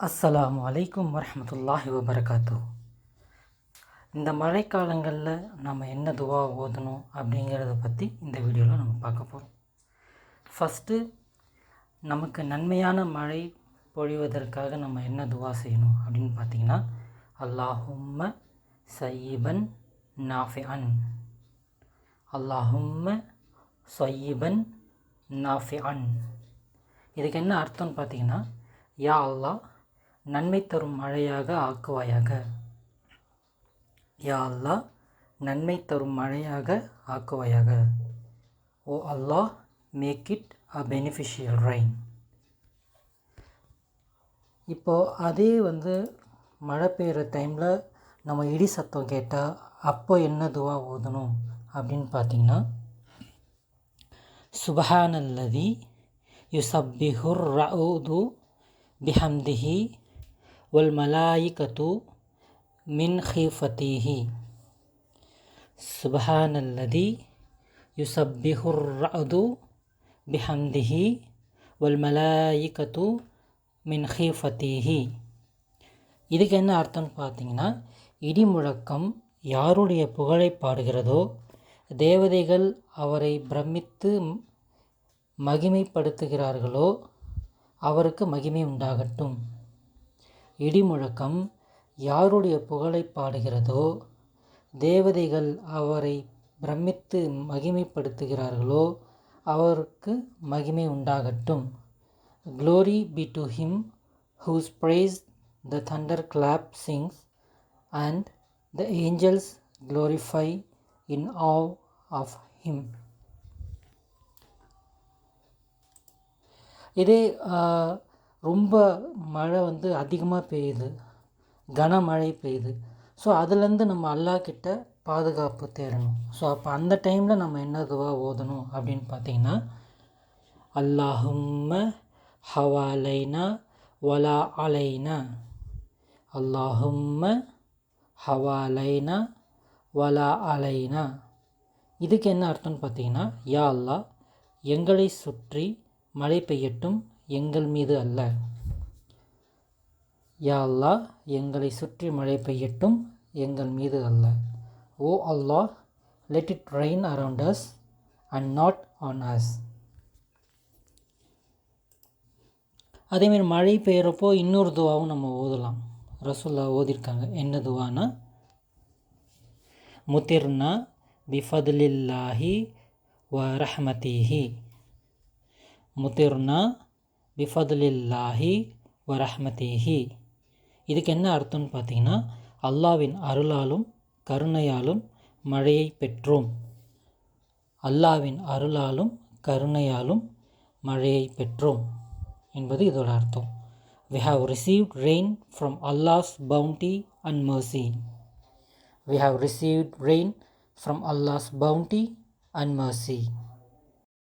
அஸ்ஸலாமு அலைக்கும் வரமத்துல்லாஹி வபரகாத்து இந்த மழைக்காலங்களில் நம்ம என்ன துவா ஓதணும் அப்படிங்கிறத பற்றி இந்த வீடியோவில் நம்ம பார்க்க போகிறோம் ஃபஸ்ட்டு நமக்கு நன்மையான மழை பொழிவதற்காக நம்ம என்ன துவா செய்யணும் அப்படின்னு பார்த்தீங்கன்னா அல்லாஹும்ம சயீபன் நாஃபிஅன். அல்லாஹும்ம சயீபன் நாஃபிஅன். இதுக்கு என்ன அர்த்தம்னு பார்த்தீங்கன்னா யா அல்லாஹ் நன்மை தரும் மழையாக ஆக்குவாயாக. யா அல்லாஹ் நன்மை தரும் மழையாக ஆக்குவாயாக. O Allah make it a beneficial rain இப்போது அதே வந்து மழை பெய்கிற டைமில் நம்ம இடி சத்தம் கேட்டால் அப்போ என்ன துவா ஓதணும் அப்படின்னு பார்த்தீங்கன்னா சுபஹானல்லதி யுசப்பிஹுர் ரவுது பிஹம்திஹி வல் மலாயிகத்து மின் ஹீஃபத்திஹி சுபஹானல்லதி யுசப்பிஹுர் ரவுது பிஹம்திஹி வல் மலாயிகத்து மின் ஹீஃபத்திஹி இதுக்கு என்ன அர்த்தம்னு பார்த்தீங்கன்னா இடி முழக்கம் யாருடைய புகழை பாடுகிறதோ தேவதைகள் அவரை பிரமித்து மகிமைப்படுத்துகிறார்களோ அவருக்கு மகிமை உண்டாகட்டும். இடி முழக்கம் யாருடைய புகழை பாடுகிறதோ தேவதைகள் அவரை பிரமித்து மகிமைப்படுத்துகிறார்களோ அவருக்கு மகிமை உண்டாகட்டும். Glory be to him whose praise the thunder clap sings and the angels glorify in awe of him இதே ரொம்ப மழை வந்து அதிகமாக பெய்யுது. கனமழை பெய்யுது. ஸோ அதுலேருந்து நம்ம அல்லாஹ் கிட்ட பாதுகாப்பு தேடணும். ஸோ அப்போ அந்த டைமில் நம்ம என்ன துவா ஓதணும் அப்படின்னு பார்த்தீங்கன்னா அல்லாஹும்ம ஹவாலைனா வலா அலைனா அல்லாஹும்ம ஹவாலைனா வலா அலைனா. இதுக்கு என்ன அர்த்தம்னு பார்த்தீங்கன்னா யா அல்லாஹ் எங்களை சுற்றி மழை பெய்யட்டும் எங்கள் மீது அல்ல. யா அல்லாஹ் எங்களை சுற்றி மழை பெய்யட்டும் எங்கள் மீது அல்ல. O Allah let it rain around us and not on us அதேமாரி மழை பெய்கிறப்போ இன்னொரு துவாவும் நம்ம ஓதலாம். ரசுல்லா ஓதிருக்காங்க. என்ன துவானா? முத்திர்னா பிஃபதுலில்லாஹி வ ரஹ்மதிஹி முத்திர்னா பிஃபதுலில்லாஹி வரஹ்மதேஹி. இதுக்கு என்ன அர்த்தம்னு பார்த்தீங்கன்னா அல்லாவின் அருளாலும் கருணையாலும் மழையை பெற்றோம். அல்லாவின் அருளாலும் கருணையாலும் மழையை பெற்றோம் என்பது இதோட அர்த்தம். We have received rain from Allah's bounty and mercy we have received rain from Allah's bounty and mercy